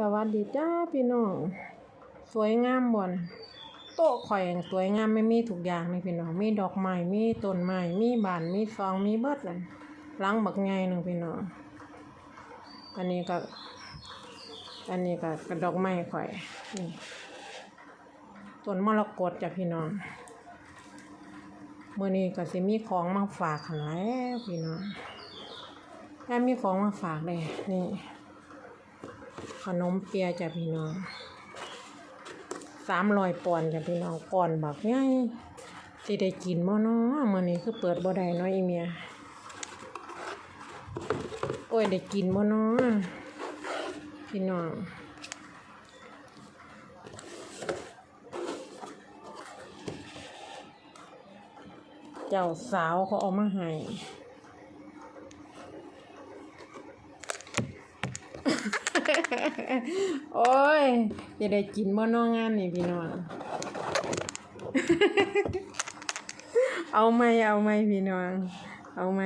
สวัสดีจ้าพี่น้อง สวยงามบ่นโต๊ะข่อยสวยงามไม่มีทุกอย่างเลยพี่น้อง มีดอกไม้มีต้นไม้มีบานมีซองมีเบิดเลยหลังบักใหญ่หนึ่งพี่น้องอันนี้ก็ อันนี้ก็กระดอกไม้ข่อยนี่ต้นมรกตจ้ะพี่น้องเมื้อนี้ก็สิมีของมาฝากหั่นแหล้วพี่น้องแค่มีของมาฝากเลยนี่ ขนมเปียจ้ะพี่น้องสามรอยปอนจ้ะพี่น้องก่อนบักใหญ่สิได้กินบ่เนาะมื้อนี้คือเปิดบ่ได้เนาะอีเมียโอ้ยได้กินบ่เนาะพี่น้องเจ้าสาวเขาเอามาให้ โอ้ยจะได้กินบ่นองานนี่พี่น้อง เอาไหมเอาไหมพี่น้อง เอาไหม